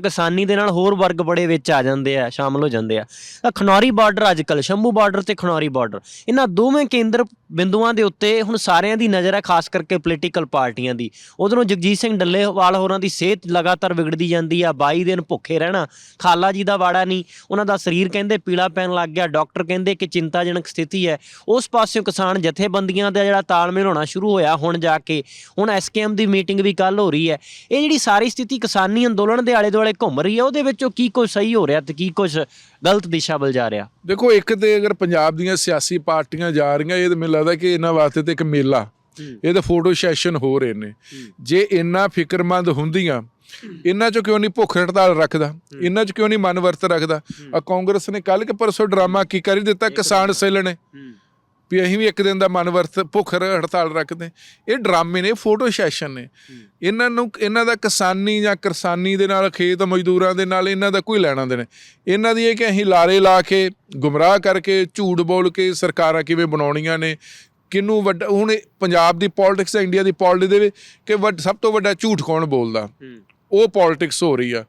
ਪਰ ਕਿਸਾਨੀ ਦੇ ਨਾਲ ਹੋਰ ਵਰਗ ਬੜੇ ਵਿੱਚ ਆ ਜਾਂਦੇ ਆ, ਸ਼ਾਮਲ ਹੋ ਜਾਂਦੇ ਆ। ਤਾਂ ਖਨੌਰੀ ਬਾਰਡਰ ਅੱਜ ਕੱਲ ਸ਼ੰਭੂ ਬਾਰਡਰ ਤੇ ਖਨੌਰੀ ਬਾਰਡਰ ਇਹਨਾਂ ਦੋਵੇਂ ਕੇਂਦਰ ਬਿੰਦੂਆਂ ਦੇ ਉੱਤੇ ਹੁਣ ਸਾਰਿਆਂ ਦੀ ਨਜ਼ਰ ਹੈ ਖਾਸ ਕਰਕੇ ਪੋਲੀਟੀਕਲ ਪਾਰਟੀਆਂ ਦੀ। ਉਧਰੋਂ ਜਗਜੀਤ ਸਿੰਘ ਡੱਲੇਵਾਲ ਹੋਰਾਂ ਦੀ ਸਿਹਤ ਲਗਾਤਾਰ ਵਿਗੜਦੀ ਜਾਂਦੀ ਆ 22 ਦਿਨ ਭੁੱਖੇ ਰਹਿਣਾ, ਖਾਲਾ ਜੀ ਦਾ ਵਾੜਾ ਨਹੀਂ। ਉਹਨਾਂ ਦਾ ਸਰੀਰ ਕਹਿੰਦੇ ਪੀਲਾ ਪੈਣ ਲੱਗ ਗਿਆ ਡਾਕਟਰ ਕਹਿੰਦੇ ਕਿ ਚਿੰਤਾਜਨਕ ਸਥਿਤੀ ਹੈ। ਉਸ ਪਾਸਿਓਂ ਕਿਸਾਨ ਜਥੇਬੰਦੀਆਂ ਦਾ ਜਿਹੜਾ ਤਾਲਮੇਲ ਹੋਣਾ ਸ਼ੁਰੂ ਹੋਇਆ ਹੁਣ ਜਾ ਕੇ। ਹੁਣ ਐਸਕੇਐਮ ਦੀ ਮੀਟਿੰਗ ਵੀ ਕੱਲ ਹੋ ਰਹੀ ਹੈ। ਇਹ ਜਿਹੜੀ ਸਾਰੀ ਸਥਿਤੀ ਕਿਸਾਨੀ ਅੰਦੋਲਨ ਦੇ ਆਲੇ ਦੁਆਲੇ ਘੁੰਮ ਰਹੀ ਹੈ ਉਹਦੇ ਵਿੱਚੋਂ ਕੀ ਕੁਝ ਸਹੀ ਹੋ ਰਿਹਾ ਤੇ ਕੀ ਕੁਝ ਗਲਤ ਦਿਸ਼ਾ ਵੱਲ ਜਾ ਰਿਹਾ? ਦੇਖੋ ਇੱਕ ਤੇ ਅਗਰ ਪੰਜਾਬ ਦੀਆਂ ਸਿਆਸੀ ਪਾਰਟੀਆਂ ਜਾ ਰਹੀਆਂ ਇਹ ਤਾਂ ਮੈਨੂੰ ਲੱਗਦਾ ਕਿ ਇਹਨਾਂ ਵਾਸਤੇ ਤੇ ਇੱਕ ਮੇਲਾ ਇਹ ਤਾਂ ਫੋਟੋ ਸੈਸ਼ਨ ਹੋ ਰਹੇ ਨੇ। ਜੇ ਇੰਨਾ ਫਿਕਰਮੰਦ ਹੁੰਦੀਆਂ ਇਹਨਾਂ ਚ ਕਿਉਂ ਨਹੀਂ ਭੁੱਖ ਹੜਤਾਲ ਰੱਖਦਾ? ਇਹਨਾਂ ਚ ਕਿਉਂ ਨਹੀਂ ਮਨ ਵਰਤ ਰੱਖਦਾ? ਆ ਕਾਂਗਰਸ ਨੇ ਕੱਲ ਕਿ ਪਰਸੋਂ ਡਰਾਮਾ ਕੀ ਕਰ ਦਿੱਤਾ? ਕਿਸਾਨ ਸੈੱਲ ਨੇ। ਵੀ ਅਸੀਂ ਵੀ ਇੱਕ ਦਿਨ ਦਾ ਮਨ ਵਰਤ ਭੁੱਖ ਹੜਤਾਲ ਰੱਖਦੇ ਇਹ ਡਰਾਮੇ ਨੇ ਫੋਟੋ ਸੈਸ਼ਨ ਨੇ। ਇਹਨਾਂ ਨੂੰ ਇਹਨਾਂ ਦਾ ਕਿਸਾਨੀ ਜਾਂ ਕਿਰਸਾਨੀ ਦੇ ਨਾਲ ਖੇਤ ਮਜ਼ਦੂਰਾਂ ਦੇ ਨਾਲ ਇਹਨਾਂ ਦਾ ਕੋਈ ਲੈਣਾ ਦੇਣਾ ਇਹਨਾਂ ਦੀ ਇਹ ਕਿ ਅਸੀਂ ਲਾਰੇ ਲਾ ਕੇ ਗੁੰਮਰਾਹ ਕਰਕੇ ਝੂਠ ਬੋਲ ਕੇ ਸਰਕਾਰਾਂ ਕਿਵੇਂ ਬਣਾਉਣੀਆਂ ਨੇ ਕਿਨੂੰ ਵੱਡਾ ਹੁਣ ਪੰਜਾਬ ਦੀ ਪੋਲਿਟਿਕਸ ਹੈ ਇੰਡੀਆ ਦੀ ਪੋਲਿਟਿਕਸ ਦੇ ਵਿੱਚ ਕਿ ਵੱਡ- ਸਭ ਤੋਂ ਵੱਡਾ ਝੂਠ ਕੌਣ ਬੋਲਦਾ? ਉਹ ਪੋਲਿਟਿਕਸ ਹੋ ਰਹੀ ਆ।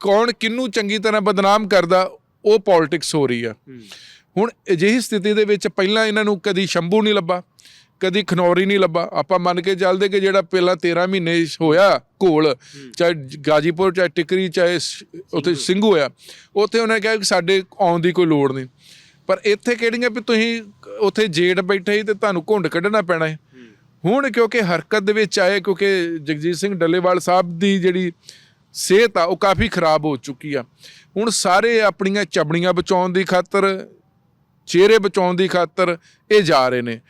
ਕੌਣ ਕਿੰਨੂੰ ਚੰਗੀ ਤਰ੍ਹਾਂ ਬਦਨਾਮ ਕਰਦਾ ਉਹ ਪੋਲਿਟਿਕਸ ਹੋ ਰਹੀ ਆ। ਹੁਣ ਅਜਿਹੀ ਸਥਿਤੀ ਦੇ ਵਿੱਚ ਪਹਿਲਾਂ ਇਹਨਾਂ ਨੂੰ ਕਦੀ ਸ਼ੰਭੂ ਨਹੀਂ ਲੱਭਾ ਕਦੀ ਖਨੌਰੀ ਨਹੀਂ ਲੱਭਾ। ਆਪਾਂ ਮੰਨ ਕੇ ਚੱਲਦੇ ਕਿ ਜਿਹੜਾ ਪਹਿਲਾਂ 13 ਮਹੀਨੇ ਹੋਇਆ ਘੋਲ ਚਾਹੇ ਗਾਜੀਪੁਰ ਚਾਹੇ ਟਿਕਰੀ ਚਾਹੇ ਉੱਥੇ ਸਿੰਘੂ ਹੋਇਆ ਉੱਥੇ ਉਹਨੇ ਕਿਹਾ ਕਿ ਸਾਡੇ ਆਉਣ ਦੀ ਕੋਈ ਲੋੜ ਨਹੀਂ। ਪਰ ਇੱਥੇ ਕਿਹੜੀਆਂ ਵੀ ਤੁਸੀਂ ਉੱਥੇ ਜੇੜ ਬੈਠੇ ਸੀ ਤੇ ਤੁਹਾਨੂੰ ਘੁੰਡ ਕੱਢਣਾ ਪੈਣਾ ਹੈ। ਹੁਣ ਕਿਉਂਕਿ ਹਰਕਤ ਦੇ ਵਿੱਚ ਆਏ ਕਿਉਂਕਿ ਜਗਜੀਤ ਸਿੰਘ ਡੱਲੇਵਾਲ ਸਾਹਿਬ ਦੀ ਜਿਹੜੀ ਸਿਹਤ ਆ ਉਹ ਕਾਫੀ ਖਰਾਬ ਹੋ ਚੁੱਕੀ ਆ। ਹੁਣ ਸਾਰੇ ਆਪਣੀਆਂ ਚਬੜੀਆਂ ਬਚਾਉਣ ਦੀ ਖਾਤਰ ਚਿਹਰੇ ਬਚਾਉਣ ਦੀ ਖਾਤਰ ਇਹ ਜਾ ਰਹੇ ਨੇ।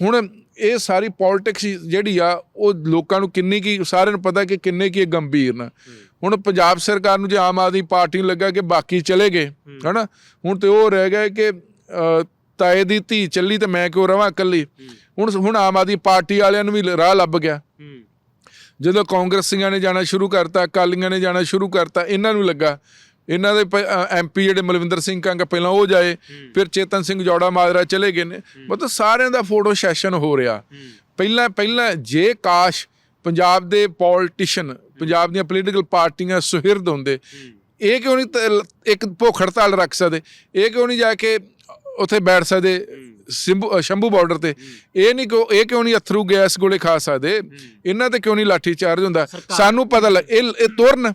ਹੁਣ ਇਹ ਸਾਰੀ ਪੋਲਿਟਿਕਸ ਜਿਹੜੀ ਆ, ਉਹ ਲੋਕਾਂ ਨੂੰ ਕਿੰਨੀ ਕੀ, ਸਾਰਿਆਂ ਨੂੰ ਪਤਾ ਕਿ ਕਿੰਨੇ ਕੀ ਇਹ ਗੰਭੀਰ ਨਾ। ਹੁਣ ਪੰਜਾਬ ਸਰਕਾਰ ਨੂੰ ਜੇ ਆਮ ਆਦਮੀ ਪਾਰਟੀ ਨੂੰ ਲੱਗਾ ਕਿ ਬਾਕੀ ਚਲੇ ਗਏ, ਹਨਾ? ਹੁਣ ਤੇ ਉਹ ਰਹਿ ਗਿਆ ਕਿ ਤਾਏ ਦੀ ਧੀ ਚੱਲੀ ਤੇ ਮੈਂ ਕਿਉਂ ਰਵਾਂ ਇਕੱਲੀ? ਹੁਣ ਹੁਣ ਆਮ ਆਦਮੀ ਪਾਰਟੀ ਵਾਲਿਆਂ ਨੂੰ ਵੀ ਰਾਹ ਲੱਭ ਗਿਆ। ਜਦੋਂ ਕਾਂਗਰਸੀਆਂ ਨੇ ਜਾਣਾ ਸ਼ੁਰੂ ਕਰਤਾ, ਅਕਾਲੀਆਂ ਨੇ ਜਾਣਾ ਸ਼ੁਰੂ ਕਰਤਾ, ਇਹਨਾਂ ਨੂੰ ਲੱਗਾ। ਇਹਨਾਂ ਦੇ ਐਮਪੀ ਜਿਹੜੇ ਮਲਵਿੰਦਰ ਸਿੰਘ ਕੰਗ ਪਹਿਲਾਂ ਉਹ ਜਾਏ ਫਿਰ ਚੇਤਨ ਸਿੰਘ ਜੋੜਾ ਮਾਜਰਾ ਚਲੇ ਗਏ ਨੇ। ਮਤਲਬ ਸਾਰਿਆਂ ਦਾ ਫੋਟੋ ਸੈਸ਼ਨ ਹੋ ਰਿਹਾ। ਪਹਿਲਾਂ ਪਹਿਲਾਂ ਜੇ ਕਾਸ਼ ਪੰਜਾਬ ਦੇ ਪੋਲਿਟਿਸ਼ੀਅਨ ਪੰਜਾਬ ਦੀਆਂ ਪੋਲੀਟੀਕਲ ਪਾਰਟੀਆਂ ਸੁਹਿਰਦ ਹੁੰਦੇ ਇਹ ਕਿਉਂ ਨਹੀਂ ਤ- ਇੱਕ ਭੁੱਖ ਹੜਤਾਲ ਰੱਖ ਸਕਦੇ? ਇਹ ਕਿਉਂ ਨਹੀਂ ਜਾ ਕੇ ਉੱਥੇ ਬੈਠ ਸਕਦੇ ਸਿੰਭੂ ਸ਼ੰਭੂ ਬਾਰਡਰ ਤੇ? ਇਹ ਨਹੀਂ ਕਿਉਂ ਇਹ ਕਿਉਂ ਨਹੀਂ ਅਥਰੂ ਗੈਸ ਗੋਲੇ ਖਾ ਸਕਦੇ? ਇਹਨਾਂ ਤੇ ਕਿਉਂ ਨਹੀਂ ਲਾਠੀ ਚਾਰਜ ਹੁੰਦਾ ਸਾਨੂੰ ਪਤਾ ਲੱਗ ਇਹ ਤੁਰਨ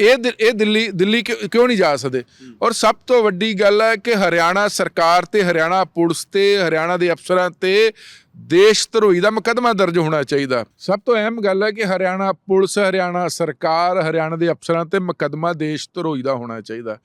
ਇਹ ਇਹ ਦਿੱਲੀ ਦਿੱਲੀ ਕਿਉਂ ਨਹੀਂ ਜਾ ਸਕਦੇ? ਔਰ ਸਭ ਤੋਂ ਵੱਡੀ ਗੱਲ ਹੈ ਕਿ ਹਰਿਆਣਾ ਸਰਕਾਰ ਤੇ ਹਰਿਆਣਾ ਪੁਲਿਸ ਤੇ ਹਰਿਆਣਾ ਦੇ ਅਫਸਰਾਂ ਤੇ ਦੇਸ਼ ਧਰੋਈ ਦਾ ਮੁਕੱਦਮਾ ਦਰਜ ਹੋਣਾ ਚਾਹੀਦਾ। ਸਭ ਤੋਂ ਅਹਿਮ ਗੱਲ ਹੈ ਕਿ ਹਰਿਆਣਾ ਪੁਲਿਸ ਹਰਿਆਣਾ ਸਰਕਾਰ ਹਰਿਆਣਾ ਦੇ ਅਫਸਰਾਂ ਤੇ ਮੁਕੱਦਮਾ ਦੇਸ਼ ਧਰੋਈ ਦਾ ਹੋਣਾ ਚਾਹੀਦਾ।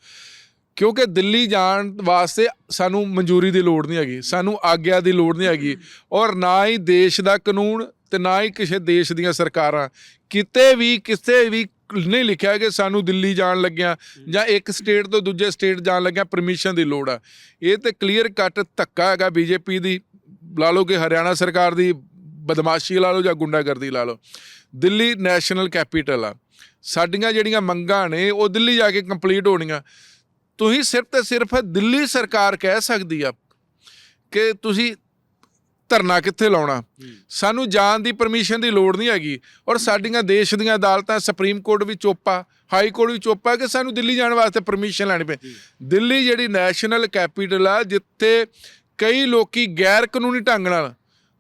ਕਿਉਂਕਿ ਦਿੱਲੀ ਜਾਣ ਵਾਸਤੇ ਸਾਨੂੰ ਮਨਜ਼ੂਰੀ ਦੀ ਲੋੜ ਨਹੀਂ ਹੈਗੀ ਸਾਨੂੰ ਆਗਿਆ ਦੀ ਲੋੜ ਨਹੀਂ ਹੈਗੀ। ਔਰ ਨਾ ਹੀ ਦੇਸ਼ ਦਾ ਕਾਨੂੰਨ ਤੇ ਨਾ ਹੀ ਕਿਸੇ ਦੇਸ਼ ਦੀਆਂ ਸਰਕਾਰਾਂ। ਕਿਤੇ ਵੀ ਕਿਸੇ ਵੀ ਨਹੀਂ ਲਿਖਿਆ ਕਿ ਸਾਨੂੰ ਦਿੱਲੀ ਜਾਣ ਲੱਗਿਆ ਜਾਂ ਇੱਕ ਸਟੇਟ ਤੋਂ ਦੂਜੇ ਸਟੇਟ ਜਾਣ ਲੱਗਿਆ ਪਰਮਿਸ਼ਨ ਦੀ ਲੋੜ ਆ। ਇਹ ਤੇ ਕਲੀਅਰ ਕੱਟ ਧੱਕਾ ਹੈਗਾ ਬੀਜੇਪੀ ਦੀ ਲਾ ਲਓ ਕਿ ਹਰਿਆਣਾ ਸਰਕਾਰ ਦੀ ਬਦਮਾਸ਼ੀ ਲਾ ਲਓ ਜਾਂ ਗੁੰਡਾਗਰਦੀ ਲਾ ਲਓ। ਦਿੱਲੀ ਨੈਸ਼ਨਲ ਕੈਪੀਟਲ ਆ। ਸਾਡੀਆਂ ਜਿਹੜੀਆਂ ਮੰਗਾਂ ਨੇ ਉਹ ਦਿੱਲੀ ਜਾ ਕੇ ਕੰਪਲੀਟ ਹੋਣੀਆਂ। ਤੁਸੀਂ ਸਿਰਫ ਤੇ ਸਿਰਫ ਦਿੱਲੀ ਸਰਕਾਰ ਕਹਿ ਸਕਦੀ ਆ ਕਿ ਤੁਸੀਂ ਧਰਨਾ ਕਿੱਥੇ ਲਾਉਣਾ? ਸਾਨੂੰ ਜਾਣ ਦੀ ਪਰਮਿਸ਼ਨ ਦੀ ਲੋੜ ਨਹੀਂ ਹੈਗੀ। ਔਰ ਸਾਡੀਆਂ ਦੇਸ਼ ਦੀਆਂ ਅਦਾਲਤਾਂ ਸੁਪਰੀਮ ਕੋਰਟ ਵੀ ਚੋਪਾ ਹਾਈ ਕੋਰਟ ਵੀ ਚੋਪਾ ਕਿ ਸਾਨੂੰ ਦਿੱਲੀ ਜਾਣ ਵਾਸਤੇ ਪਰਮਿਸ਼ਨ ਲੈਣੀ ਪਏ ਦਿੱਲੀ ਜਿਹੜੀ ਨੈਸ਼ਨਲ ਕੈਪੀਟਲ ਆ ਜਿੱਥੇ ਕਈ ਲੋਕੀ ਗੈਰ ਕਾਨੂੰਨੀ ਢੰਗ ਨਾਲ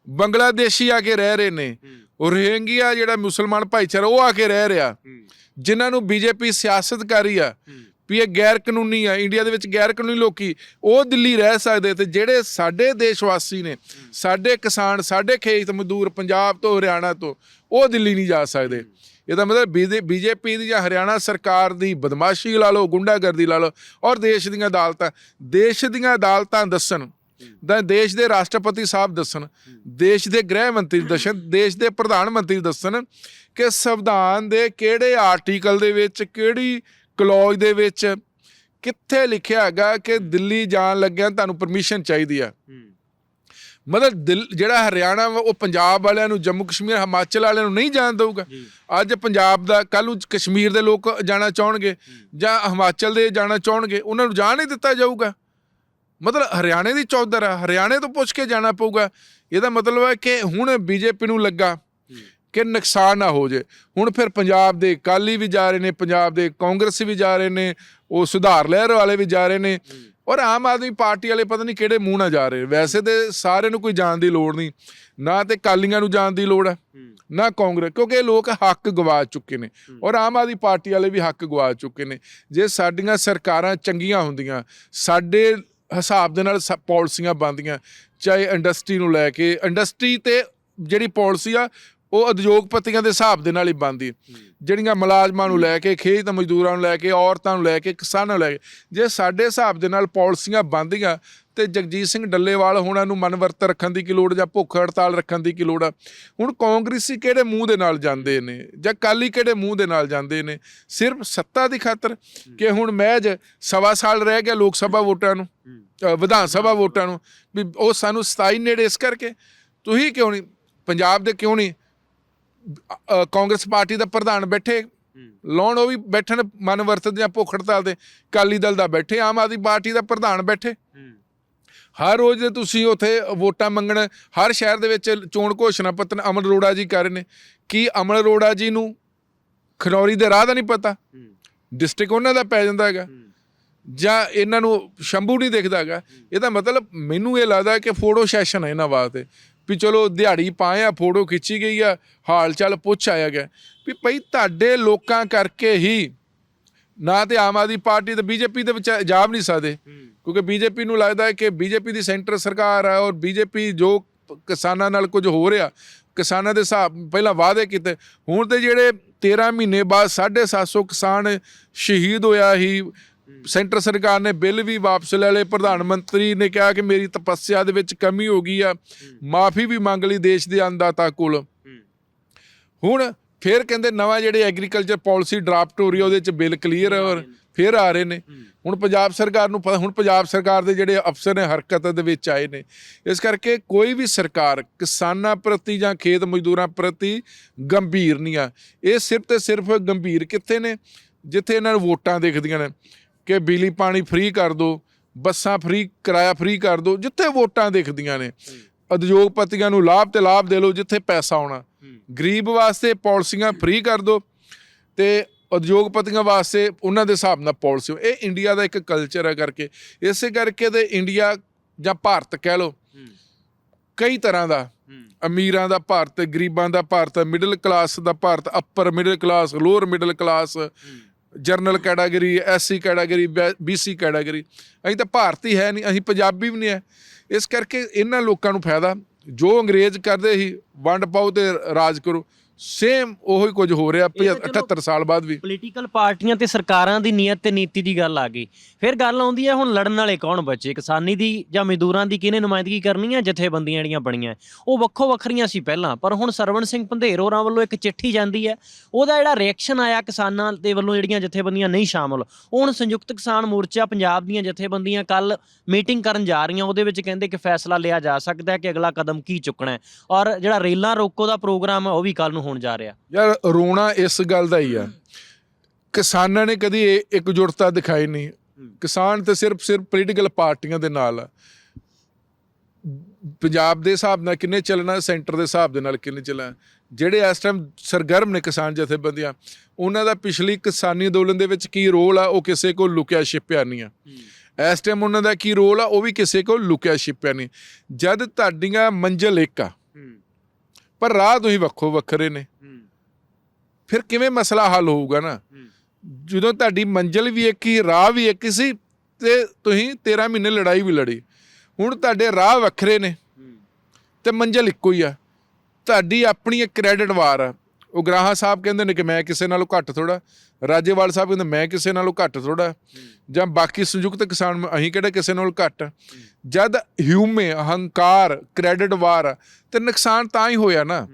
ਬੰਗਲਾਦੇਸ਼ੀ ਆ ਕੇ ਰਹਿ ਰਹੇ ਨੇ ਉਹ ਰੋਹਿੰਗਿਆ ਜਿਹੜਾ ਮੁਸਲਮਾਨ ਭਾਈਚਾਰਾ ਉਹ ਆ ਕੇ ਰਹਿ ਰਿਹਾ। ਜਿਨ੍ਹਾਂ ਨੂੰ ਬੀਜੇਪੀ ਸਿਆਸਤ ਕਰ ਆ ਵੀ ਇਹ ਗੈਰ ਕਾਨੂੰਨੀ ਆ, ਇੰਡੀਆ ਦੇ ਵਿੱਚ ਗੈਰ ਕਾਨੂੰਨੀ ਲੋਕੀ, ਉਹ ਦਿੱਲੀ ਰਹਿ ਸਕਦੇ ਤੇ ਜਿਹੜੇ ਸਾਡੇ ਦੇਸ਼ ਵਾਸੀ ਨੇ, ਸਾਡੇ ਕਿਸਾਨ, ਸਾਡੇ ਖੇਤ ਮਜ਼ਦੂਰ ਪੰਜਾਬ ਤੋਂ, ਹਰਿਆਣਾ ਤੋਂ, ਉਹ ਦਿੱਲੀ ਨਹੀਂ ਜਾ ਸਕਦੇ। ਇਹਦਾ ਮਤਲਬ ਬੀਜੇਪੀ ਦੀ ਜਾਂ ਹਰਿਆਣਾ ਸਰਕਾਰ ਦੀ ਬਦਮਾਸ਼ੀ ਲਾ ਲਓ, ਗੁੰਡਾਗਰਦੀ ਲਾ ਲਓ, ਔਰ ਦੇਸ਼ ਦੀਆਂ ਅਦਾਲਤਾਂ, ਦੇਸ਼ ਦੀਆਂ ਅਦਾਲਤਾਂ ਦੱਸਣ ਦਾ ਦੇਸ਼ ਦੇ ਰਾਸ਼ਟਰਪਤੀ ਸਾਹਿਬ ਦੱਸਣ, ਦੇਸ਼ ਦੇ ਗ੍ਰਹਿ ਮੰਤਰੀ ਦੱਸਣ, ਦੇਸ਼ ਦੇ ਪ੍ਰਧਾਨ ਮੰਤਰੀ ਦੱਸਣ ਕਿ ਸੰਵਿਧਾਨ ਦੇ ਕਿਹੜੇ ਆਰਟੀਕਲ ਦੇ ਵਿੱਚ ਕਿਹੜੀ ਕਲੌਜ ਦੇ ਵਿੱਚ ਕਿੱਥੇ ਲਿਖਿਆ ਹੈਗਾ ਕਿ ਦਿੱਲੀ ਜਾਣ ਲੱਗਿਆਂ ਤੁਹਾਨੂੰ ਪਰਮਿਸ਼ਨ ਚਾਹੀਦੀ ਆ। ਮਤਲਬ ਜਿਹੜਾ ਹਰਿਆਣਾ ਉਹ ਪੰਜਾਬ ਵਾਲਿਆਂ ਨੂੰ ਜੰਮੂ ਕਸ਼ਮੀਰ ਹਿਮਾਚਲ ਵਾਲਿਆਂ ਨੂੰ ਨਹੀਂ ਜਾਣ ਦਊਗਾ। ਅੱਜ ਪੰਜਾਬ ਦਾ ਕੱਲ ਨੂੰ ਕਸ਼ਮੀਰ ਦੇ ਲੋਕ ਜਾਣਾ ਚਾਹਣਗੇ ਜਾਂ ਹਿਮਾਚਲ ਦੇ ਜਾਣਾ ਚਾਹਣਗੇ ਉਹਨਾਂ ਨੂੰ ਜਾਣ ਨਹੀਂ ਦਿੱਤਾ ਜਾਊਗਾ। ਮਤਲਬ ਹਰਿਆਣੇ ਦੀ ਚੌਧਰ ਆ ਹਰਿਆਣੇ ਤੋਂ ਪੁੱਛ ਕੇ ਜਾਣਾ ਪਊਗਾ। ਇਹਦਾ ਮਤਲਬ ਹੈ ਕਿ ਹੁਣ ਬੀਜੇਪੀ ਨੂੰ ਲੱਗਾ ਕਿ ਨੁਕਸਾਨ ਨਾ ਹੋ ਜੇ। ਹੁਣ ਫਿਰ ਪੰਜਾਬ ਦੇ ਕਾਲੀ ਵੀ ਜਾ ਰਹੇ ਨੇ ਪੰਜਾਬ ਦੇ ਕਾਂਗਰਸੀ ਵੀ ਜਾ ਰਹੇ ਨੇ ਉਹ ਸੁਧਾਰ ਲਹਿਰ ਵਾਲੇ ਵੀ ਜਾ ਰਹੇ ਨੇ। ਔਰ ਆਮ ਆਦਮੀ ਪਾਰਟੀ ਵਾਲੇ ਪਤਾ ਨਹੀਂ ਕਿਹੜੇ ਮੂੰਹ ਨਾਲ ਜਾ ਰਹੇ ਵੈਸੇ ਤੇ ਸਾਰਿਆਂ ਨੂੰ ਕੋਈ ਜਾਣ ਦੀ ਲੋੜ ਨਹੀਂ। ਨਾ ਤੇ ਕਾਲੀਆਂ ਨੂੰ ਜਾਣ ਦੀ ਲੋੜ ਹੈ ਨਾ ਕਾਂਗਰਸ ਕਿਉਂਕਿ ਇਹ ਲੋਕ ਹੱਕ ਗਵਾ ਚੁੱਕੇ ਨੇ। ਔਰ ਆਮ ਆਦਮੀ ਪਾਰਟੀ ਵਾਲੇ ਵੀ ਹੱਕ ਗਵਾ ਚੁੱਕੇ ਨੇ। ਜੇ ਸਾਡੀਆਂ ਸਰਕਾਰਾਂ ਚੰਗੀਆਂ ਹੁੰਦੀਆਂ ਸਾਡੇ ਹਿਸਾਬ ਦੇ ਨਾਲ ਪਾਲਿਸੀਆਂ ਬਣਦੀਆਂ ਚਾਹੇ ਇੰਡਸਟਰੀ ਨੂੰ ਲੈ ਕੇ ਇੰਡਸਟਰੀ ਤੇ ਜਿਹੜੀ ਪਾਲਿਸੀ ਆ ਉਹ ਉਦਯੋਗਪਤੀਆਂ ਦੇ ਹਿਸਾਬ ਦੇ ਨਾਲ ਹੀ ਬਣਦੀ। ਜਿਹੜੀਆਂ ਮੁਲਾਜ਼ਮਾਂ ਨੂੰ ਲੈ ਕੇ, ਖੇਤ ਮਜ਼ਦੂਰਾਂ ਨੂੰ ਲੈ ਕੇ, ਔਰਤਾਂ ਨੂੰ ਲੈ ਕੇ, ਕਿਸਾਨਾਂ ਨੂੰ ਲੈ ਕੇ, ਜੇ ਸਾਡੇ ਹਿਸਾਬ ਦੇ ਨਾਲ ਪਾਲਿਸੀਆਂ ਬਣਦੀਆਂ ਤੇ ਜਗਜੀਤ ਸਿੰਘ ਡੱਲੇਵਾਲ ਹੋਣਾ ਨੂੰ ਮਨਵਰਤ ਰੱਖਣ ਦੀ ਕੀ ਲੋੜ ਜਾਂ ਭੁੱਖ ਹੜਤਾਲ ਰੱਖਣ ਦੀ ਕੀ ਲੋੜ ਆ? ਹੁਣ ਕਾਂਗਰਸੀ ਕਿਹੜੇ ਮੂੰਹ ਦੇ ਨਾਲ ਜਾਂਦੇ ਨੇ ਜਾਂ ਕਾਲੀ ਕਿਹੜੇ ਮੂੰਹ ਦੇ ਨਾਲ ਜਾਂਦੇ ਨੇ? ਸਿਰਫ ਸੱਤਾ ਦੀ ਖਾਤਰ ਕਿ ਹੁਣ ਮਹਿਜ ਸਵਾ ਸਾਲ ਰਹਿ ਗਿਆ ਲੋਕ ਸਭਾ ਵੋਟਾਂ ਨੂੰ ਵਿਧਾਨ ਸਭਾ ਵੋਟਾਂ ਨੂੰ, ਵੀ ਉਹ ਸਾਨੂੰ 27 ਨੇੜੇ ਇਸ ਕਰਕੇ। ਤੁਸੀਂ ਕਿਉਂ ਨਹੀਂ, ਪੰਜਾਬ ਦੇ ਕਿਉਂ ਨਹੀਂ ਅ, ਕਾਂਗਰਸ ਪਾਰਟੀ ਦਾ ਪ੍ਰਧਾਨ ਬੈਠੇ ਲਾਉਣ ਉਹ ਵੀ ਬੈਠਣ ਮਨਵਰਤ ਜਾਂ ਭੁੱਖ ਹੜਤਾਲ ਦੇ ਕਾਲੀ ਦਲ ਦਾ ਬੈਠੇ ਆਮ ਆਦਮੀ ਪਾਰਟੀ ਦਾ ਪ੍ਰਧਾਨ ਬੈਠੇ। ਹਰ ਰੋਜ਼ ਤੁਸੀਂ ਉੱਥੇ ਵੋਟਾਂ ਮੰਗਣ ਹਰ ਸ਼ਹਿਰ ਦੇ ਵਿੱਚ ਚੋਣ ਘੋਸ਼ਣਾ ਪੱਤਰ ਅਮਨ ਅਰੋੜਾ ਜੀ ਕਰ ਰਹੇ ਨੇ। ਕੀ ਅਮਨ ਅਰੋੜਾ ਜੀ ਨੂੰ ਖਨੌਰੀ ਦੇ ਰਾਹ ਦਾ ਨਹੀਂ ਪਤਾ? ਡਿਸਟ੍ਰਿਕਟ ਉਹਨਾਂ ਦਾ ਪੈ ਜਾਂਦਾ ਹੈਗਾ। ਜਾਂ ਇਹਨਾਂ ਨੂੰ ਸ਼ੰਭੂ ਨਹੀਂ ਦਿਖਦਾ ਹੈਗਾ। ਇਹਦਾ ਮਤਲਬ ਮੈਨੂੰ ਇਹ ਲੱਗਦਾ ਕਿ ਫੋਟੋ ਸੈਸ਼ਨ ਹੈ ਇਹਨਾਂ ਵਾਸਤੇ। ਵੀ ਚਲੋ ਦਿਹਾੜੀ ਪਾਏ ਆ, ਫੋਟੋ ਖਿੱਚੀ ਗਈ ਆ, ਹਾਲ ਚਾਲ ਪੁੱਛ ਆਇਆ ਗਿਆ। ਵੀ ਭਈ ਤੁਹਾਡੇ ਲੋਕਾਂ ਕਰਕੇ ਹੀ ਨਾ ਤੇ ਆਮ ਆਦਮੀ ਪਾਰਟੀ ਤੇ ਬੀਜੇਪੀ ਦੇ ਵਿੱਚ ਜਾਬ ਨਹੀਂ ਸਕਦੇ। ਕਿਉਂਕਿ ਬੀਜੇਪੀ ਨੂੰ ਲੱਗਦਾ ਹੈ ਕਿ ਬੀਜੇਪੀ ਦੀ ਸੈਂਟਰ ਸਰਕਾਰ ਹੈ ਔਰ ਬੀਜੇਪੀ ਜੋ ਕਿਸਾਨਾਂ ਨਾਲ ਕੁਝ ਹੋ ਰਿਹਾ, ਕਿਸਾਨਾਂ ਦੇ ਹਿਸਾਬ ਪਹਿਲਾਂ ਵਾਅਦੇ ਕੀਤੇ। ਹੁਣ ਤੇ ਜਿਹੜੇ 13 ਮਹੀਨੇ ਬਾਅਦ 750 ਕਿਸਾਨ ਸ਼ਹੀਦ ਹੋਇਆ ਹੀ ਸੈਂਟਰ ਸਰਕਾਰ ਨੇ ਬਿੱਲ ਵੀ ਵਾਪਸ ਲੈ ਲਏ। ਪ੍ਰਧਾਨ ਮੰਤਰੀ ਨੇ ਕਿਹਾ ਕਿ ਮੇਰੀ ਤਪੱਸਿਆ ਦੇ ਵਿੱਚ ਕਮੀ ਹੋ ਗਈ ਆ। ਮਾਫੀ ਵੀ ਮੰਗ ਲਈ ਦੇਸ਼ ਦੇ ਅੰਦਾਤਾ ਕੋਲ। ਹੁਣ ਫਿਰ ਕਹਿੰਦੇ ਨਵਾਂ ਜਿਹੜੇ ਐਗਰੀਕਲਚਰ ਪਾਲਿਸੀ ਡਰਾਫਟ ਹੋ ਰਹੀ ਆ, ਉਹਦੇ ਚ ਬਿੱਲ ਕਲੀਅਰ ਔਰ ਫਿਰ ਆ ਰਹੇ ਨੇ। ਹੁਣ ਪੰਜਾਬ ਸਰਕਾਰ ਨੂੰ ਪਤਾ ਹੁਣ ਪੰਜਾਬ ਸਰਕਾਰ ਦੇ ਜਿਹੜੇ ਅਫਸਰ ਨੇ ਹਰਕਤ ਦੇ ਵਿੱਚ ਆਏ ਨੇ। ਇਸ ਕਰਕੇ ਕੋਈ ਵੀ ਸਰਕਾਰ ਕਿਸਾਨਾਂ ਪ੍ਰਤੀ ਜਾਂ ਖੇਤ ਮਜ਼ਦੂਰਾਂ ਪ੍ਰਤੀ ਗੰਭੀਰ ਨਹੀਂ ਆ। ਇਹ ਸਿਰਫ ਤੇ ਸਿਰਫ ਗੰਭੀਰ ਕਿੱਥੇ ਨੇ? ਜਿੱਥੇ ਇਹਨਾਂ ਨੂੰ ਵੋਟਾਂ ਦੇਖਦੀਆਂ ਨੇ। ਕਿ ਬਿਜਲੀ ਪਾਣੀ ਫ੍ਰੀ ਕਰ ਦਿਓ ਬੱਸਾਂ ਫ੍ਰੀ, ਕਿਰਾਇਆ ਫ੍ਰੀ ਕਰ ਦਿਓ ਜਿੱਥੇ ਵੋਟਾਂ ਦਿਖਦੀਆਂ ਨੇ। ਉਦਯੋਗਪਤੀਆਂ ਨੂੰ ਲਾਭ ਤੇ ਲਾਭ ਦੇ ਲਓ ਜਿੱਥੇ ਪੈਸਾ ਆਉਣਾ। ਗਰੀਬ ਵਾਸਤੇ ਪਾਲਿਸੀਆਂ ਫ੍ਰੀ ਕਰ ਦਿਓ ਤੇ ਉਦਯੋਗਪਤੀਆਂ ਵਾਸਤੇ ਉਹਨਾਂ ਦੇ ਹਿਸਾਬ ਨਾਲ ਪਾਲਿਸੀ। ਇਹ ਇੰਡੀਆ ਦਾ ਇੱਕ ਕਲਚਰ ਹੈ ਕਰਕੇ। ਇਸੇ ਕਰਕੇ ਤੇ ਇੰਡੀਆ ਜਾਂ ਭਾਰਤ ਕਹਿ ਲਓ, ਕਈ ਤਰ੍ਹਾਂ ਦਾ ਅਮੀਰਾਂ ਦਾ ਭਾਰਤ, ਗਰੀਬਾਂ ਦਾ ਭਾਰਤ ਮਿਡਲ ਕਲਾਸ ਦਾ Bharat upper middle class lower middle class general category, SC category BC category. ਅਸੀਂ ਤਾਂ ਭਾਰਤੀ ਹੈ ਨਹੀਂ, ਅਸੀਂ ਪੰਜਾਬੀ ਵੀ ਨਹੀਂ ਹੈ। ਇਸ ਕਰਕੇ ਇਹਨਾਂ ਲੋਕਾਂ ਨੂੰ ਫਾਇਦਾ। ਜੋ ਅੰਗਰੇਜ਼ ਕਰਦੇ ਸੀ, ਵੰਡ ਪਾਓ ਤੇ ਰਾਜ ਕਰੋ। ਸੇਮ ਉਹੀ ਕੁਝ ਹੋ ਰਿਹਾ ਇਹ ਤਾਂ ਚਲੋ 78 ਸਾਲ ਬਾਅਦ ਵੀ। ਪੋਲੀਟੀਕਲ ਪਾਰਟੀਆਂ ਤੇ ਸਰਕਾਰਾਂ ਦੀ ਨੀਅਤ ਤੇ ਨੀਤੀ ਦੀ ਗੱਲ ਆ ਗਈ। ਫਿਰ ਗੱਲ ਆਉਂਦੀ ਹੈ ਹੁਣ ਲੜਨ ਵਾਲੇ ਕੌਣ ਬਚੇ? ਕਿਸਾਨੀ ਦੀ ਜਾਂ ਮਜ਼ਦੂਰਾਂ ਦੀ ਕਿਹਨੇ ਨੁਮਾਇੰਦਗੀ ਕਰਨੀ ਹੈ? ਜਥੇਬੰਦੀਆਂ ਜਿਹੜੀਆਂ ਬਣੀਆਂ। ਉਹ ਵੱਖੋ ਵੱਖਰੀਆਂ ਸੀ ਪਹਿਲਾਂ ਪਰ ਹੁਣ ਸਰਵਣ ਸਿੰਘ ਪੰਧੇਰ ਹੋਰਾਂ ਵੱਲੋਂ ਇੱਕ ਚਿੱਠੀ ਜਾਂਦੀ ਹੈ। ਉਹਦਾ ਜਿਹੜਾ ਰਿਐਕਸ਼ਨ ਆਇਆ ਕਿਸਾਨਾਂ ਦੇ ਵੱਲੋਂ ਜਿਹੜੀਆਂ ਜਥੇਬੰਦੀਆਂ ਨਹੀਂ ਸ਼ਾਮਲ ਉਹ ਹੁਣ ਸੰਯੁਕਤ ਕਿਸਾਨ ਮੋਰਚਾ ਪੰਜਾਬ ਦੀਆਂ ਜਥੇਬੰਦੀਆਂ ਕੱਲ ਮੀਟਿੰਗ ਕਰਨ ਜਾ ਰਹੀਆਂ। ਉਹਦੇ ਵਿੱਚ ਕਹਿੰਦੇ ਕਿ ਫੈਸਲਾ ਲਿਆ ਜਾ ਸਕਦਾ ਹੈ ਕਿ ਅਗਲਾ ਕਦਮ ਕੀ ਚੁੱਕਣਾ ਹੈ। ਔਰ ਜਿਹੜਾ ਰੇਲਾਂ ਰੋਕੋ ਦਾ ਪ੍ਰੋਗਰਾਮ ਹੈ ਉਹ ਵੀ ਕੱਲ ਨੂੰ ਹੋਣ ਜਾ ਰਿਹਾ। ਯਾਰ ਰੋਣਾ ਇਸ ਗੱਲ ਦਾ ਹੀ ਆ। ਕਿਸਾਨਾਂ ਨੇ ਕਦੀ ਇਕਜੁੱਟਤਾ ਦਿਖਾਈ ਨਹੀਂ। ਕਿਸਾਨ ਤੇ ਸਿਰਫ ਸਿਰਫ ਪੋਲੀਟੀਕਲ ਪਾਰਟੀਆਂ ਦੇ ਨਾਲ ਆ। ਪੰਜਾਬ ਦੇ ਹਿਸਾਬ ਨਾਲ ਕਿੰਨੇ ਚੱਲਣਾ ਸੈਂਟਰ ਦੇ ਹਿਸਾਬ ਦੇ ਨਾਲ ਕਿੰਨੇ ਚੱਲਣਾ। ਜਿਹੜੇ ਇਸ ਟਾਈਮ ਸਰਗਰਮ ਨੇ ਕਿਸਾਨ ਜਥੇਬੰਦੀਆਂ ਉਹਨਾਂ ਦਾ ਪਿਛਲੀ ਕਿਸਾਨੀ ਅੰਦੋਲਨ ਦੇ ਵਿੱਚ ਕੀ ਰੋਲ ਆ ਉਹ ਕਿਸੇ ਕੋਲ ਲੁਕਿਆ ਛਿਪਿਆ ਨਹੀਂ ਆ। ਇਸ ਟਾਈਮ ਉਹਨਾਂ ਦਾ ਕੀ ਰੋਲ ਆ ਉਹ ਵੀ ਕਿਸੇ ਕੋਲ ਲੁਕਿਆ ਛਿਪਿਆ ਨਹੀਂ। ਜਦ ਤੁਹਾਡੀਆਂ ਮੰਜ਼ਿਲ ਇੱਕ ਆ ਪਰ ਰਾਹ ਤੁਸੀਂ ਵੱਖੋ ਵੱਖਰੇ ਨੇ। ਫਿਰ ਕਿਵੇਂ ਮਸਲਾ ਹੱਲ ਹੋਊਗਾ ਨਾ? ਜਦੋਂ ਤੁਹਾਡੀ ਮੰਜ਼ਿਲ ਵੀ ਇੱਕ ਹੀ ਰਾਹ ਵੀ ਇੱਕ ਸੀ ਤੇ ਤੁਸੀਂ 13 ਮਹੀਨੇ ਲੜਾਈ ਵੀ ਲੜੀ। ਹੁਣ ਤੁਹਾਡੇ ਰਾਹ ਵੱਖਰੇ ਨੇ ਤੇ ਮੰਜ਼ਿਲ ਇੱਕੋ ਹੀ ਆ। ਤੁਹਾਡੀ ਆਪਣੀ ਇੱਕ ਕ੍ਰੈਡਿਟ ਵਾਰ ਆ। ਉਹ ਗਰਾਹਾ ਸਾਹਿਬ ਕਹਿੰਦੇ ਨੇ ਕਿ ਮੈਂ ਕਿਸੇ ਨਾਲੋਂ ਘੱਟ ਥੋੜਾ ਰਾਜੇਵਾਲ ਸਾਹਿਬ ਕਹਿੰਦੇ ਮੈਂ ਕਿਸੇ ਨਾਲੋਂ ਘੱਟ ਥੋੜਾ ਜਾਂ ਬਾਕੀ ਸੰਯੁਕਤ ਕਿਸਾਨ ਅਸੀਂ ਕਿਹੜਾ ਕਿਸੇ ਨਾਲੋਂ ਘੱਟ। ਜਦ ਹਿਊਮੇ ਹੰਕਾਰ ਕ੍ਰੈਡਿਟ ਵਾਰ ਆ, ਤੇ ਨੁਕਸਾਨ ਤਾਂ ਹੀ ਹੋਇਆ ਨਾ।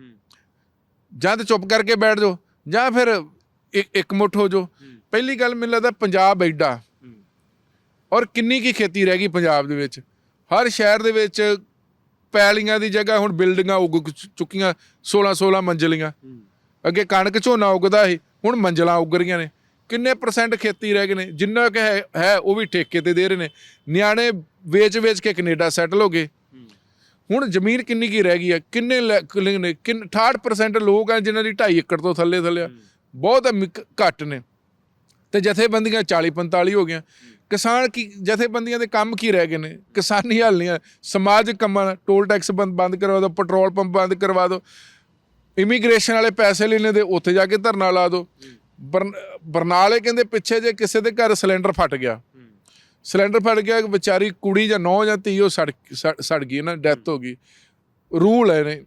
ਜਾਂ ਤੇ ਚੁੱਪ ਕਰਕੇ ਬੈਠ ਜਾਓ ਜਾਂ ਫਿਰ ਇੱਕ ਮੁੱਠ ਹੋ ਜਾਓ। ਪਹਿਲੀ ਗੱਲ ਮੈਨੂੰ ਲੱਗਦਾ ਪੰਜਾਬ ਐਡਾ। ਔਰ ਕਿੰਨੀ ਕੀ ਖੇਤੀ ਰਹਿ ਗਈ ਪੰਜਾਬ ਦੇ ਵਿੱਚ। ਹਰ ਸ਼ਹਿਰ ਦੇ ਵਿੱਚ ਪੈਲੀਆਂ ਦੀ ਜਗ੍ਹਾ ਹੁਣ ਬਿਲਡਿੰਗਾਂ ਉੱਗ ਚੁੱਕੀਆਂ 16 16 ਮੰਜ਼ਲੀਆਂ। ਅੱਗੇ ਕਣਕ ਝੋਨਾ ਉੱਗਦਾ ਸੀ, ਹੁਣ ਮੰਜ਼ਲਾਂ ਉੱਗ ਰਹੀਆਂ ਨੇ। ਕਿੰਨੇ ਪਰਸੈਂਟ ਖੇਤੀ ਰਹਿ ਗਏ ਨੇ? ਜਿੰਨਾ ਕਿ ਹੈ ਹੈ ਉਹ ਵੀ ਠੇਕੇ ਤੇ ਦੇ ਰਹੇ ਨੇ। ਨਿਆਣੇ ਵੇਚ ਵੇਚ ਕੇ ਕੈਨੇਡਾ ਸੈਟਲ ਹੋ ਗਏ। ਹੁਣ ਜ਼ਮੀਨ ਕਿੰਨੀ ਕੀ ਰਹਿ ਗਈ ਹੈ? ਕਿੰਨੇ ਲੈ- ਕਿੱਲੇ ਨੇ? ਕਿੰਨ 68% ਲੋਕ ਆ ਜਿਨ੍ਹਾਂ ਦੀ 2.5 ਏਕੜ ਤੋਂ ਥੱਲੇ ਥੱਲੇ ਆ। ਬਹੁਤ ਘੱਟ ਨੇ। ਤੇ ਜਥੇਬੰਦੀਆਂ 40 45 ਹੋ ਗਈਆਂ। ਕਿਸਾਨ ਕੀ, ਜਥੇਬੰਦੀਆਂ ਦੇ ਕੰਮ ਕੀ ਰਹਿ ਗਏ ਨੇ? ਕਿਸਾਨੀ ਹੱਲ ਨਹੀਂ ਸਮਾਜਿਕ ਕੰਮਾਂ ਨਾਲ ਟੋਲ ਟੈਕਸ ਬੰਦ ਬੰਦ ਕਰਵਾ ਦਿਓ, ਪੈਟਰੋਲ ਪੰਪ ਬੰਦ ਕਰਵਾ ਦਿਓ। ਇਮੀਗ੍ਰੇਸ਼ਨ ਵਾਲੇ ਪੈਸੇ ਲੈਣੇ ਦੇ ਉੱਥੇ ਜਾ ਕੇ ਧਰਨਾ ਲਾ ਦਿਓ। ਬਰਨ- ਬਰਨਾਲੇ ਕਹਿੰਦੇ ਪਿੱਛੇ ਜੇ ਕਿਸੇ ਦੇ ਘਰ ਸਿਲੰਡਰ ਫਟ ਗਿਆ। ਸਿਲੰਡਰ ਫਟ ਗਿਆ ਇੱਕ ਵਿਚਾਰੀ ਕੁੜੀ ਜਾਂ ਨੌ ਜਾਂ ਧੀ ਉਹ ਸੜ, ਸੜ- ਗਈ ਨਾ, ਡੈਥ ਹੋ ਗਈ। ਰੂਲ ਹੈ ਨੇ।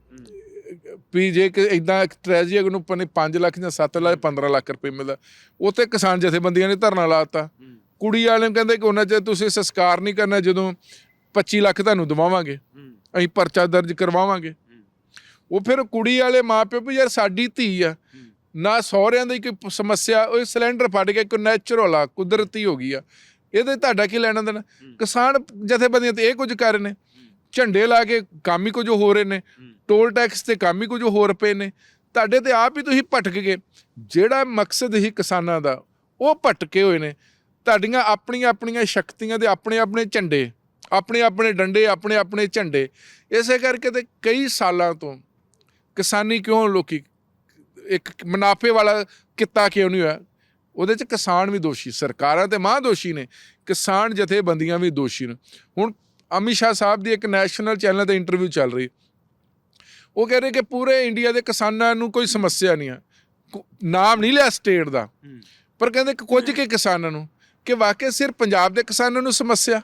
ਵੀ ਜੇ ਕਿ ਇਦਾਂ ਇੱਕ ਟ੍ਰੈਜਡੀ ਨੂੰ ਪਨੇ 5 ਲੱਖ ਜਾਂ 7 ਲੱਖ 15 ਲੱਖ ਰੁਪਏ ਮਿਲਦਾ, ਉੱਥੇ ਕਿਸਾਨ ਜਥੇਬੰਦੀਆਂ ਨੇ ਧਰਨਾ ਲਾਤਾ ਕੁੜੀ ਵਾਲੇ ਨੂੰ ਕਹਿੰਦੇ ਕਿ ਉਹਨਾਂ ਚ ਤੁਸੀਂ ਸੰਸਕਾਰ ਨਹੀਂ ਕਰਨਾ, ਜਦੋਂ 25 ਲੱਖ ਤੁਹਾਨੂੰ ਦਵਾਵਾਂਗੇ। ਅਸੀਂ ਪਰਚਾ ਦਰਜ ਕਰਵਾਵਾਂਗੇ। ਉਹ ਫਿਰ ਕੁੜੀ ਵਾਲੇ ਮਾਪਿਓ ਵੀ ਯਾਰ ਸਾਡੀ ਧੀ ਆ। ਨਾ ਸਹੁਰਿਆਂ ਦੀ ਕੋਈ ਸਮੱਸਿਆ ਉਹ ਸਿਲੰਡਰ ਫਟ ਗਿਆ ਕੋਈ ਨੈਚੁਰਲ ਆ ਕੁਦਰਤੀ ਹੋ ਗਈ ਆ। ਇਹਦੇ ਤੁਹਾਡਾ ਕੀ ਲੈਣਾ ਦੇਣਾ? ਕਿਸਾਨ ਜਥੇਬੰਦੀਆਂ ਤੇ ਇਹ ਕੁਝ ਕਰ ਰਹੇ ਨੇ। ਝੰਡੇ ਲਾ ਕੇ ਕੰਮ ਹੀ ਕੁਝ ਹੋ ਰਹੇ ਨੇ। ਟੋਲ ਟੈਕਸ ਤੇ ਕੰਮ ਹੀ ਕੁਝ ਹੋਰ ਪਏ ਨੇ। ਤੁਹਾਡੇ ਤੇ ਆਪ ਹੀ ਤੁਸੀਂ ਭਟਕ ਗਏ। ਜਿਹੜਾ ਮਕਸਦ ਹੀ ਕਿਸਾਨਾਂ ਦਾ ਉਹ ਭਟਕੇ ਹੋਏ ਨੇ। ਤੁਹਾਡੀਆਂ ਆਪਣੀਆਂ ਆਪਣੀਆਂ ਸ਼ਕਤੀਆਂ ਦੇ ਆਪਣੇ ਆਪਣੇ ਝੰਡੇ ਆਪਣੇ ਆਪਣੇ ਡੰਡੇ ਆਪਣੇ ਆਪਣੇ ਝੰਡੇ। ਇਸੇ ਕਰਕੇ ਤੇ ਕਈ ਸਾਲਾਂ ਤੋਂ ਕਿਸਾਨੀ ਕਿਉਂ ਲੋਕੀ ਇੱਕ ਮੁਨਾਫੇ ਵਾਲਾ ਕਿੱਤਾ ਕਿਉਂ ਨਹੀਂ ਹੋਇਆ? ਉਹਦੇ ਚ ਕਿਸਾਨ ਵੀ ਦੋਸ਼ੀ ਸਰਕਾਰਾਂ ਤੇ ਮਾਂ ਦੋਸ਼ੀ ਨੇ ਕਿਸਾਨ ਜਥੇਬੰਦੀਆਂ ਵੀ ਦੋਸ਼ੀ ਨੇ। ਹੁਣ ਅਮਿਤ ਸ਼ਾਹ ਸਾਹਿਬ ਦੀ ਇੱਕ ਨੈਸ਼ਨਲ ਚੈਨਲ ਤੇ ਇੰਟਰਵਿਊ ਚੱਲ ਰਹੀ। ਉਹ ਕਹਿ ਰਹੇ ਕਿ ਪੂਰੇ ਇੰਡੀਆ ਦੇ ਕਿਸਾਨਾਂ ਨੂੰ ਕੋਈ ਸਮੱਸਿਆ ਨਹੀਂ ਆ। ਨਾਮ ਨਹੀਂ ਲਿਆ ਸਟੇਟ ਦਾ। ਪਰ ਕਹਿੰਦੇ ਕਿ ਕੁਝ ਕੇ ਕਿਸਾਨਾਂ ਨੂੰ ਕਿ ਵਾਕਿਆ ਸਿਰਫ ਪੰਜਾਬ ਦੇ ਕਿਸਾਨਾਂ ਨੂੰ ਸਮੱਸਿਆ।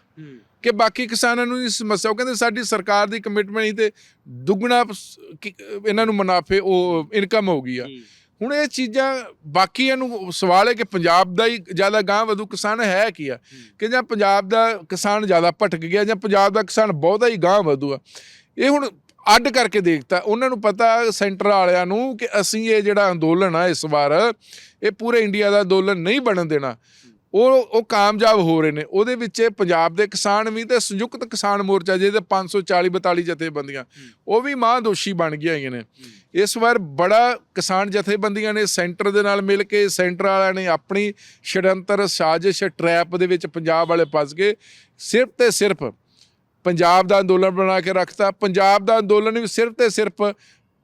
ਕਿ ਬਾਕੀ ਕਿਸਾਨਾਂ ਨੂੰ ਨਹੀਂ ਸਮੱਸਿਆ ਉਹ ਕਹਿੰਦੇ ਸਾਡੀ ਸਰਕਾਰ ਦੀ ਕਮਿਟਮੈਂਟ ਹੀ ਤੇ ਦੁੱਗਣਾ ਇਹਨਾਂ ਨੂੰ ਮੁਨਾਫੇ ਉਹ ਇਨਕਮ ਹੋ ਗਈ ਆ। ਹੁਣ ਇਹ ਚੀਜ਼ਾਂ ਬਾਕੀਆਂ ਨੂੰ ਸਵਾਲ ਹੈ ਕਿ ਪੰਜਾਬ ਦਾ ਹੀ ਜ਼ਿਆਦਾ ਗਾਂ ਵਧੂ ਕਿਸਾਨ ਹੈ ਕੀ ਆ? ਕਿ ਜਾਂ ਪੰਜਾਬ ਦਾ ਕਿਸਾਨ ਜ਼ਿਆਦਾ ਭਟਕ ਗਿਆ ਜਾਂ ਪੰਜਾਬ ਦਾ ਕਿਸਾਨ ਬਹੁਤਾ ਹੀ ਗਾਂ ਵਧੂ ਆ? ਇਹ ਹੁਣ ਅੱਡ ਕਰਕੇ ਦੇਖਤਾ ਉਹਨਾਂ ਨੂੰ ਪਤਾ ਸੈਂਟਰ ਵਾਲਿਆਂ ਨੂੰ ਕਿ ਅਸੀਂ ਇਹ ਜਿਹੜਾ ਅੰਦੋਲਨ ਆ ਇਸ ਵਾਰ ਇਹ ਪੂਰੇ ਇੰਡੀਆ ਦਾ ਅੰਦੋਲਨ ਨਹੀਂ ਬਣਨ ਦੇਣਾ। ਉਹ ਉਹ ਕਾਮਯਾਬ ਹੋ ਰਹੇ ਨੇ। ਉਹਦੇ ਵਿੱਚ ਪੰਜਾਬ ਦੇ ਕਿਸਾਨ ਵੀ ਤੇ ਸੰਯੁਕਤ ਕਿਸਾਨ ਮੋਰਚਾ ਜਿਹਦੇ 540 42 ਜਥੇਬੰਦੀਆਂ, ਉਹ ਵੀ ਮਾਂ ਦੋਸ਼ੀ ਬਣ ਗਈਆਂ ਹੈਗੀਆਂ ਨੇ। ਇਸ ਵਾਰ ਬੜਾ ਕਿਸਾਨ ਜਥੇਬੰਦੀਆਂ ਨੇ ਸੈਂਟਰ ਦੇ ਨਾਲ ਮਿਲ ਕੇ, ਸੈਂਟਰ ਵਾਲਿਆਂ ਨੇ ਆਪਣੀ ਛੜੰਤਰ ਸਾਜ਼ਿਸ਼ ਟਰੈਪ ਦੇ ਵਿੱਚ ਪੰਜਾਬ ਵਾਲੇ ਫਸ ਗਏ। ਸਿਰਫ ਤੇ ਸਿਰਫ ਪੰਜਾਬ ਦਾ ਅੰਦੋਲਨ ਬਣਾ ਕੇ ਰੱਖਤਾ। ਪੰਜਾਬ ਦਾ ਅੰਦੋਲਨ ਵੀ ਸਿਰਫ ਤੇ ਸਿਰਫ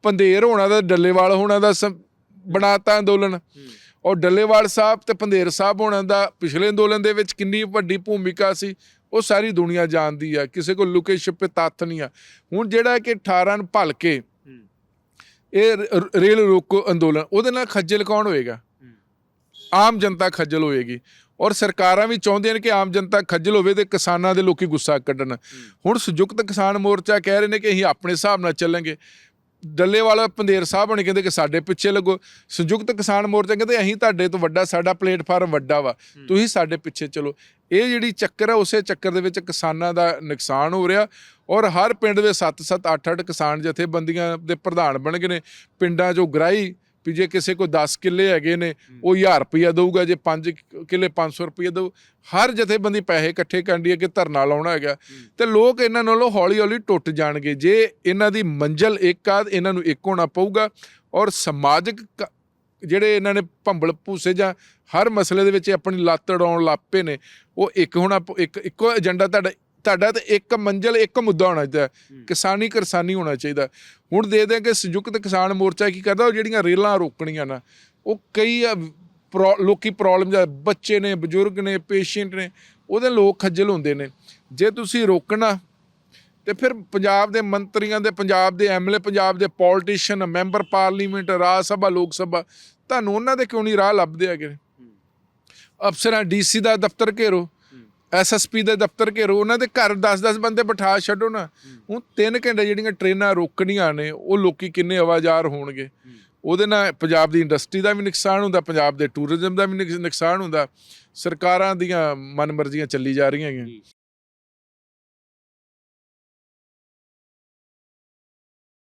ਪੰਧੇਰ ਹੋਣਾ ਦਾ, ਡੱਲੇਵਾਲ ਹੋਣਾ ਦਾ ਸੰ- ਬਣਾਤਾ ਅੰਦੋਲਨ। ਔਰ ਡੱਲੇਵਾਲ ਸਾਹਿਬ ਤੇ ਪੰਧੇਰ ਸਾਹਿਬ ਹੋਣਾ ਦਾ ਪਿਛਲੇ ਅੰਦੋਲਨ ਦੇ ਵਿੱਚ ਕਿੰਨੀ ਵੱਡੀ ਭੂਮਿਕਾ ਸੀ ਉਹ ਸਾਰੀ ਦੁਨੀਆ ਜਾਣਦੀ ਆ ਕਿਸੇ ਕੋਲ ਲੁਕੇ ਛਿਪੇ ਤੱਥ ਨਹੀਂ ਆ। ਹੁਣ ਜਿਹੜਾ ਕਿ 18 ਨੂੰ ਭਲ ਕੇ ਇਹ ਰੇਲ ਰੋਕੋ ਅੰਦੋਲਨ ਉਹਦੇ ਨਾਲ ਖੱਜਲ ਕੌਣ ਹੋਏਗਾ? ਆਮ ਜਨਤਾ ਖੱਜਲ ਹੋਏਗੀ। ਔਰ ਸਰਕਾਰਾਂ ਵੀ ਚਾਹੁੰਦੀਆਂ ਨੇ ਕਿ ਆਮ ਜਨਤਾ ਖੱਜਲ ਹੋਵੇ ਤੇ ਕਿਸਾਨਾਂ ਦੇ ਲੋਕੀ ਗੁੱਸਾ ਕੱਢਣ। ਹੁਣ ਸੰਯੁਕਤ ਕਿਸਾਨ ਮੋਰਚਾ ਕਹਿ ਰਹੇ ਨੇ ਕਿ ਅਸੀਂ ਆਪਣੇ ਹਿਸਾਬ ਨਾਲ ਚੱਲਾਂਗੇ। ਡੱਲੇਵਾਲਾ ਪੰਦੇਰ ਸਾਹਿਬ ਨੇ ਕਹਿੰਦੇ ਕਿ ਸਾਡੇ ਪਿੱਛੇ ਲੱਗੋ। ਸੰਯੁਕਤ ਕਿਸਾਨ ਮੋਰਚਾ ਕਹਿੰਦੇ ਅਸੀਂ ਤੁਹਾਡੇ ਤੋਂ ਵੱਡਾ ਸਾਡਾ ਪਲੇਟਫਾਰਮ ਵੱਡਾ ਵਾ। ਤੁਸੀਂ ਸਾਡੇ ਪਿੱਛੇ ਚਲੋ। ਇਹ ਜਿਹੜੀ ਚੱਕਰ ਹੈ ਉਸੇ ਚੱਕਰ ਦੇ ਵਿੱਚ ਕਿਸਾਨਾਂ ਦਾ ਨੁਕਸਾਨ ਹੋ ਰਿਹਾ ਔਰ ਹਰ ਪਿੰਡ ਦੇ 7-7 8-8 ਕਿਸਾਨ ਜਥੇਬੰਦੀਆਂ ਦੇ ਪ੍ਰਧਾਨ ਬਣ ਗਏ ਨੇ। ਪਿੰਡਾਂ 'ਚੋਂ ਗ੍ਰਾਈ ਵੀ ਜੇ ਕਿਸੇ ਕੋਲ 10 ਕਿੱਲੇ ਹੈਗੇ ਨੇ ਉਹ 1000 ਰੁਪਇਆ ਦਊਗਾ ਜੇ 5 ਕਿੱਲੇ 500 ਰੁਪਇਆ ਦਊ ਹਰ ਜਥੇਬੰਦੀ ਪੈਸੇ ਇਕੱਠੇ ਕਰਦੀ ਹੈ ਕਿ ਧਰਨਾ ਲਾਉਣਾ ਹੈਗਾ। ਤੇ ਲੋਕ ਇਹਨਾਂ ਨਾਲੋਂ ਹੌਲੀ ਹੌਲੀ ਟੁੱਟ ਜਾਣਗੇ। ਜੇ ਇਹਨਾਂ ਦੀ ਮੰਜ਼ਲ ਇੱਕ ਆ ਇਹਨਾਂ ਨੂੰ ਇੱਕ ਹੋਣਾ ਪਊਗਾ ਔਰ ਸਮਾਜਿਕ ਜਿਹੜੇ ਇਹਨਾਂ ਨੇ ਭੰਬਲ ਭੂਸੇ ਜਾਂ ਹਰ ਮਸਲੇ ਦੇ ਵਿੱਚ ਆਪਣੀ ਲੱਤ ਅੜਾਉਣ ਲੱਪੇ ਨੇ ਉਹ ਇੱਕ ਹੋਣਾ ਇੱਕ ਇੱਕੋ ਏਜੰਡਾ ਤੁਹਾਡਾ ਤੁਹਾਡਾ ਤੇ ਇੱਕ ਮੰਜ਼ਲ ਇੱਕ ਮੁੱਦਾ ਹੋਣਾ ਚਾਹੀਦਾ ਕਿਸਾਨੀ ਕਿਸਾਨੀ ਹੋਣਾ ਚਾਹੀਦਾ ਹੁਣ ਦੇ ਦੇ ਕਿ ਸੰਯੁਕਤ ਕਿਸਾਨ ਮੋਰਚਾ ਕੀ ਕਰਦਾ ਉਹ ਜਿਹੜੀਆਂ ਰੇਲਾਂ ਰੋਕਣੀਆਂ ਨਾ ਉਹ ਕਈ ਲੋਕੀ ਪ੍ਰੋਬਲਮ ਜਾਂ ਬੱਚੇ ਨੇ ਬਜ਼ੁਰਗ ਨੇ ਪੇਸ਼ੈਂਟ ਨੇ ਉਹਦੇ ਲੋਕ ਖੱਜਲ ਹੁੰਦੇ ਨੇ। ਜੇ ਤੁਸੀਂ ਰੋਕਣਾ ਤੇ ਫਿਰ ਪੰਜਾਬ ਦੇ ਮੰਤਰੀਆਂ ਦੇ ਪੰਜਾਬ ਦੇ ਐਮਐਲਏ ਪੰਜਾਬ ਦੇ politician member parliament Rajya Sabha Lok Sabha ਤੁਹਾਨੂੰ ਉਹਨਾਂ ਦੇ ਕਿਉਂ ਨਹੀਂ ਰਾਹ ਲੱਭਦੇ ਹੈਗੇ ਅਫਸਰਾਂ ਡੀਸੀ ਦਾ ਦਫ਼ਤਰ ਘੇਰੋ। ਐਸਐਸਪੀ ਦੇ ਦਫ਼ਤਰ ਘੇਰੋ ਉਹਨਾਂ ਦੇ ਘਰ 10-10 ਬੰਦੇ ਬਿਠਾ ਛੱਡੋ ਨਾ। ਹੁਣ 3 ਘੰਟੇ ਜਿਹੜੀਆਂ ਟ੍ਰੇਨਾਂ ਰੋਕਣੀਆਂ ਨੇ ਉਹ ਲੋਕੀ ਕਿੰਨੇ ਆਵਾਜ਼ਾਰ ਹੋਣਗੇ। ਉਹਦੇ ਨਾਲ ਪੰਜਾਬ ਦੀ ਇੰਡਸਟਰੀ ਦਾ ਵੀ ਨੁਕਸਾਨ ਹੁੰਦਾ ਪੰਜਾਬ ਦੇ ਟੂਰਿਜ਼ਮ ਦਾ ਵੀ ਨੁਕਸ- ਨੁਕਸਾਨ ਹੁੰਦਾ। ਸਰਕਾਰਾਂ ਦੀਆਂ ਮਨਮਰਜ਼ੀਆਂ ਚੱਲੀ ਜਾ ਰਹੀਆਂ ਹੈਗੀਆਂ।